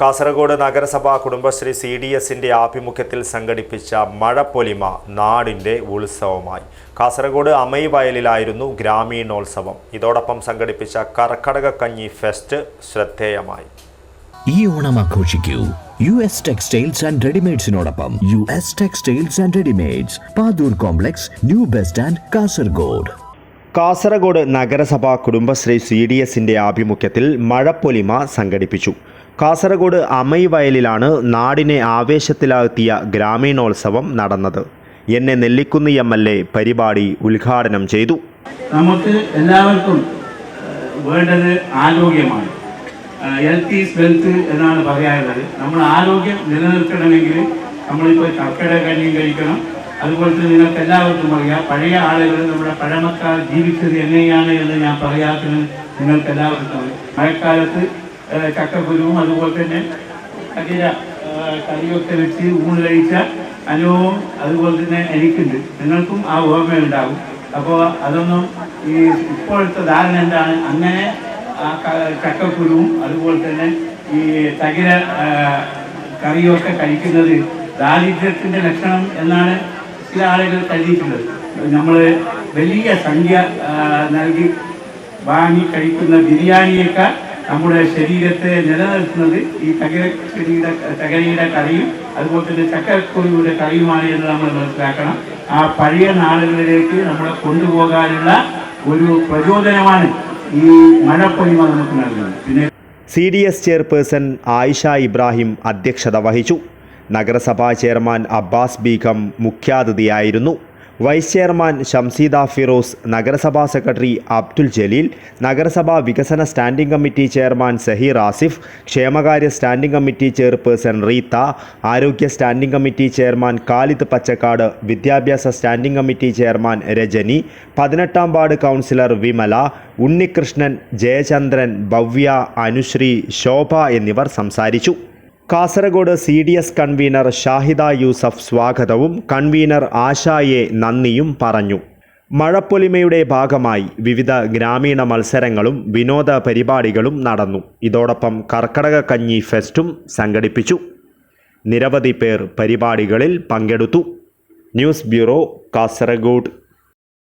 കാസർഗോഡ് നഗരസഭാ Kudumbashree C D എസിന്റെ ആഭിമുഖ്യത്തിൽ സംഘടിപ്പിച്ച മഴപ്പൊലിമ നാടിന്റെ ഉത്സവമായി. കാസർഗോഡ് അമൈവയലിലായിരുന്നു ഗ്രാമീണോത്സവം. ഇതോടൊപ്പം സംഘടിപ്പിച്ച കർക്കടക കഞ്ഞി ഫെസ്റ്റ് ശ്രദ്ധേയമായി. ഈ ഓണം ആഘോഷിക്കൂ. U S textiles and റെഡിമെയ്ഡ്സിനോടൊപ്പം U S textiles and readymades. Padur complex new best and Kasaragod. Kasaragod നഗരസഭ കുടുംബശ്രീ സി ഡി എസിന്റെ ആഭിമുഖ്യത്തിൽ മഴപ്പൊലിമ സംഘടിപ്പിച്ചു. കാസർഗോഡ് അമൈവയലിലാണ് നാടിനെ ആവേശത്തിലാഴ്ത്തിയ ഗ്രാമീണോത്സവം നടന്നത്. എന്നെ നെല്ലിക്കുന്ന് എം എൽ എ പരിപാടി ഉദ്ഘാടനം ചെയ്തു. നമുക്ക് എല്ലാവർക്കും വേണ്ടത് ആരോഗ്യമാണ്. ഹെൽത്ത് ഈസ് വെൽത്ത് എന്നാണ് പറയാനുള്ളത് നമ്മൾ ആരോഗ്യം നിലനിർത്തണമെങ്കിൽ നമ്മളിപ്പോൾ കർക്കിടക കഴിക്കണം അതുപോലെ തന്നെ നിങ്ങൾക്ക് എല്ലാവർക്കും അറിയാം പഴയ ആളുകൾ നമ്മുടെ പഴമക്കാർ ജീവിച്ചത് എങ്ങനെയാണ് എന്ന് ഞാൻ പറയാത്തത് നിങ്ങൾക്ക് എല്ലാവർക്കും അറിയാം. മഴക്കാലത്ത് ചക്കക്കുരുവും അതുപോലെ തന്നെ അതിര കറിയൊക്കെ വെച്ച് ഊണ് കഴിച്ച അനുഭവം അതുപോലെ തന്നെ എനിക്കുണ്ട്. നിങ്ങൾക്കും ആ ഓർമ്മയുണ്ടാകും അപ്പോൾ അതൊന്നും ഈ ഇപ്പോഴത്തെ ധാരണ എന്താണ്? അങ്ങനെ ആ ചക്കക്കുരുവും അതുപോലെ തന്നെ ഈ തകിര കറിയൊക്കെ കഴിക്കുന്നത് ദാരിദ്ര്യത്തിന്റെ ലക്ഷണം എന്നാണ് ചില ആളുകൾ കഴിഞ്ഞിട്ടുണ്ട് നമ്മൾ വലിയ സംഖ്യ നൽകി വാങ്ങി കഴിക്കുന്ന ബിരിയാണിയേക്കാൾ നമ്മുടെ ശരീരത്തെ നിലനിർത്തുന്നത്. ഈ തകരക്കരിയുടെ തകരയുടെ കറിയും അതുപോലെ തന്നെ ചക്കക്കുരുവിയുടെ കറിയുമാണ് എന്ന് നമ്മൾ മനസ്സിലാക്കണം. ആ പഴയ നാളുകളിലേക്ക് നമ്മളെ കൊണ്ടുപോകാനുള്ള ഒരു പ്രചോദനമാണ് ഈ മഴപ്പൊലിമ നമുക്ക് നൽകുന്നത്. പിന്നെ C D S chairperson Ayisha Ibrahim അധ്യക്ഷത വഹിച്ചു. നഗരസഭാ ചെയർമാൻ അബ്ബാസ് ബീഗം മുഖ്യാതിഥിയായിരുന്നു. വൈസ് ചെയർമാൻ ഷംസീദ ഫിറോസ് നഗരസഭാ സെക്രട്ടറി അബ്ദുൽ ജലീൽ നഗരസഭാ വികസന standing committee chairman Saheer Asif ക്ഷേമകാര്യ സ്റ്റാൻഡിംഗ് കമ്മിറ്റി ചെയർപേഴ്സൺ റീത്ത ആരോഗ്യ standing committee chairman Khalid Pachakkad വിദ്യാഭ്യാസ സ്റ്റാൻഡിംഗ് കമ്മിറ്റി ചെയർമാൻ രജനി പതിനെട്ടാം വാർഡ് കൗൺസിലർ വിമല ഉണ്ണികൃഷ്ണൻ ജയചന്ദ്രൻ ഭവ്യ അനുശ്രീ ശോഭ എന്നിവർ സംസാരിച്ചു. Kasaragod C D S convener Shahida Yusuf സ്വാഗതവും കൺവീനർ ആശായെ നന്ദിയും പറഞ്ഞു. മഴപ്പൊലിമയുടെ ഭാഗമായി വിവിധ ഗ്രാമീണ മത്സരങ്ങളും വിനോദ പരിപാടികളും നടന്നു. ഇതോടൊപ്പം കർക്കടക കഞ്ഞി ഫെസ്റ്റും സംഘടിപ്പിച്ചു. നിരവധി പേർ പരിപാടികളിൽ പങ്കെടുത്തു. News bureau Kasaragod.